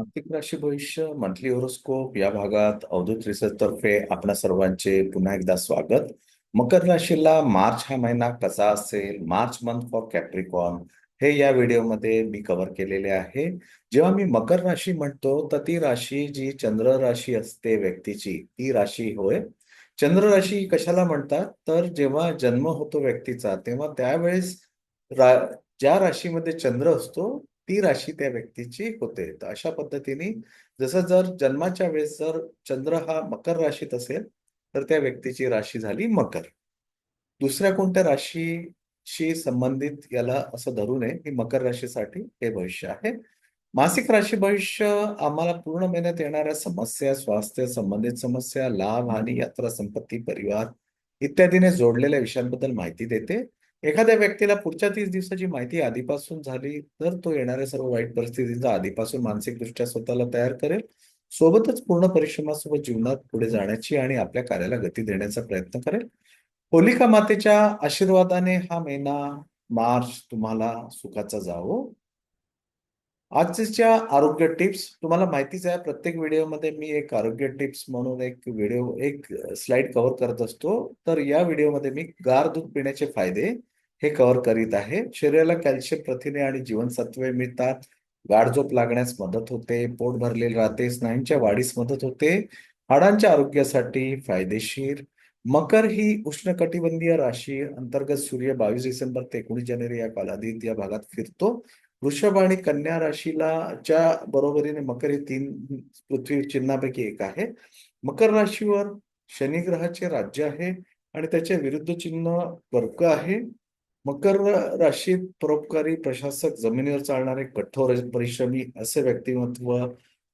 आर्थिक राशी भविष्य मंथली होरोस्कोप या भागात अवधूत रिसर्च तर्फे आपणा सर्वांचे पुन्हा एकदा स्वागत. मकर राशीला मार्च हा महिना कसा असेल? मार्च मंथ फॉर कॅप्रिकॉन हे या व्हिडिओमध्ये मी कव्हर केलेले आहे. जेव्हा मी मकर राशी म्हणतो तर ती राशी जी चंद्र राशी असते व्यक्तीची ती राशी होय. चंद्र राशी कशाला म्हणतात? तर जेव्हा जन्म होतो व्यक्तीचा तेव्हा त्यावेळेस रा ज्या राशीमध्ये चंद्र असतो ती राशी त्या व्यक्तीची होते. तर अशा पद्धतीने जसं जर जन्माच्या वेळेस जर चंद्र हा मकर राशीत असेल तर त्या व्यक्तीची राशी झाली मकर. दुसऱ्या कोणत्या राशीशी संबंधित याला असं धरू नये की मकर राशीसाठी हे भविष्य आहे. मासिक राशी भविष्य आम्हाला पूर्ण महिन्यात येणाऱ्या समस्या स्वास्थ्य संबंधित समस्या लाभ हानी यात्रा संपत्ती परिवार इत्यादीने जोडलेल्या विषयांबद्दल माहिती देते. एखाद्या व्यक्तीला पुढच्या तीस दिवसाची माहिती आधीपासून झाली तर तो येणाऱ्या सर्व वाईट परिस्थितींचा आधीपासून मानसिकदृष्ट्या स्वतःला तयार करेल. सोबतच पूर्ण परिश्रमासोबत जीवनात पुढे जाण्याची आणि आपल्या कार्याला गती देण्याचा प्रयत्न करेल. होलिका मातेच्या आशीर्वादाने हा महिना मार्च तुम्हाला सुखाचा जावो. आजच्या आरोग्य टिप्स तुम्हाला माहितीच आहे प्रत्येक व्हिडिओमध्ये मी एक आरोग्य टिप्स म्हणून एक व्हिडिओ एक स्लाइड कव्हर करत असतो. तर या व्हिडिओमध्ये मी गार दूध पिण्याचे फायदे हे कव्हर करीत आहे. शरीराला कॅल्शियम प्रथिने आणि जीवनसत्वे मिळतात. गाढझोप लागण्यास मदत होते. पोट भरलेले राहते. स्नायूंच्या वाढीस मदत होते. हाडांच्या आरोग्यासाठी फायदेशीर. मकर ही उष्णकटिबंधीय राशी अंतर्गत सूर्य बावीस डिसेंबर ते एकोणीस जानेवारी या कालावधीत या भागात फिरतो. वृषभ आणि कन्या राशीला च्या बरोबरीने मकर हे तीन पृथ्वी चिन्हापैकी एक आहे. मकर राशीवर शनिग्रहाचे राज्य आहे आणि त्याचे विरुद्ध चिन्ह कर्क आहे. मकर राशीत परोपकारी प्रशासक जमिनीवर चालणारे कठोर परिश्रमी असे व्यक्तिमत्व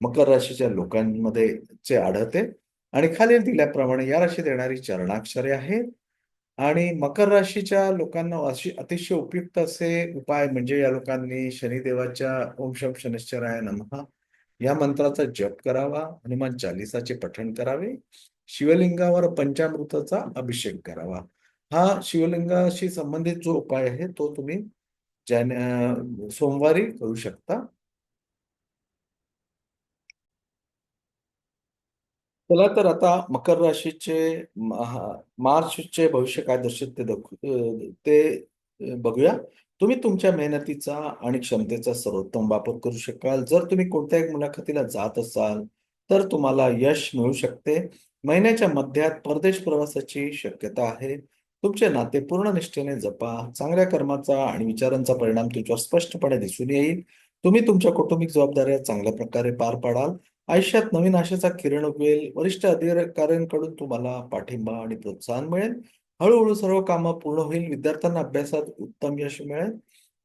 मकर राशीच्या लोकांमध्ये चे आढळते. आणि खालील दिल्याप्रमाणे या राशीत येणारी चरणाक्षरे आहेत. आणि मकर राशीच्या लोकांना अतिशय उपयुक्त असे उपाय म्हणजे या लोकांनी शनिदेवाच्या ओम शम शनिश्चराय नमः या मंत्राचा जप करावा हनुमान चालिसाचे पठण करावे शिवलिंगावर पंचामृताचा अभिषेक करावा. हा शिवलिंगाशी संबंधित जो उपाय आहे तो तुम्ही जन सोमवारी करू शकता. चला तर आता मकर राशीचे मार्चचे भविष्य काय दर्शक ते ते बघूया. तुम्ही तुमच्या मेहनतीचा आणि क्षमतेचा सर्वोत्तम वापर करू शकाल. जर तुम्ही कोणत्याही मुलाखतीला जात असाल तर तुम्हाला यश मिळू शकते. महिन्याच्या मध्यात परदेश प्रवासाची शक्यता आहे. तुमचे नाते पूर्ण निष्ठेने जपा चांगल्या कर्माचा आणि विचारांचा परिणाम तुमच्यावर स्पष्टपणे दिसून येईल. तुम्ही तुमच्या कौटुंबिक जबाबदाऱ्या चांगल्या प्रकारे पार पाडाल. आयुष्यात नवीन आशेचा किरण उगवेल. वरिष्ठ अधिकाऱ्यांकडून तुम्हाला पाठिंबा आणि प्रोत्साहन मिळेल. हळूहळू सर्व कामं पूर्ण होईल. विद्यार्थ्यांना अभ्यासात उत्तम यश मिळेल.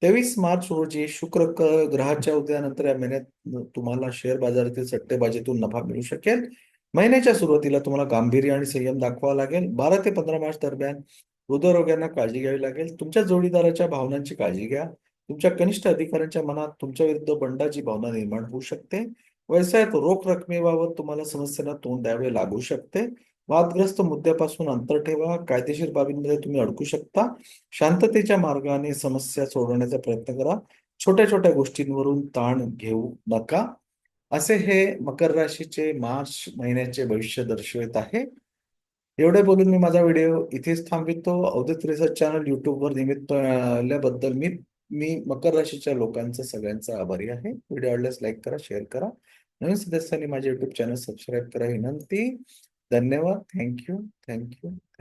तेवीस मार्च रोजी शुक्र ग्रहाच्या उदयानंतर या महिन्यात तुम्हाला शेअर बाजारातील सट्टेबाजीतून नफा मिळू शकेल. महिन्याच्या सुरुवातीला तुम्हाला गांभीर्य आणि संयम दाखवावा लागेल. बारा ते पंधरा मार्च दरम्यान हृदयरोग्यांना काळजी घ्यावी लागेल. तुमच्या जोडीदाराच्या भावनांची काळजी घ्या. तुमच्या कनिष्ठ अधिकाऱ्यांच्या मनात तुमच्या विरुद्ध बंडाची भावना निर्माण होऊ शकते. व्यवसायात रोख रकमेबाबत तुम्हाला समस्यांना तोंड द्यावे लागू शकते. वादग्रस्त मुद्द्यापासून अंतर ठेवा. कायदेशीर बाबींमध्ये तुम्ही अडकू शकता. शांततेच्या मार्गाने समस्या सोडवण्याचा प्रयत्न करा. छोट्या छोट्या गोष्टींवरून ताण घेऊ नका. असे हे मकर राशीचे मार्च महिन्याचे भविष्य दर्शवित आहे. एवढे बोलून मी माझा व्हिडिओ इथेच थांबितो अवधूत रिसर्च चॅनल युट्यूबवर निमित्त आल्याबद्दल मी मी मकर राशीच्या लोकांचा सगळ्यांचा आभारी आहे. व्हिडिओ आवडल्यास लाईक करा शेअर करा. नवीन सदस्यांनी माझे युट्यूब चॅनल सबस्क्राईब करा. विनंती. धन्यवाद. Thank you. Thank you.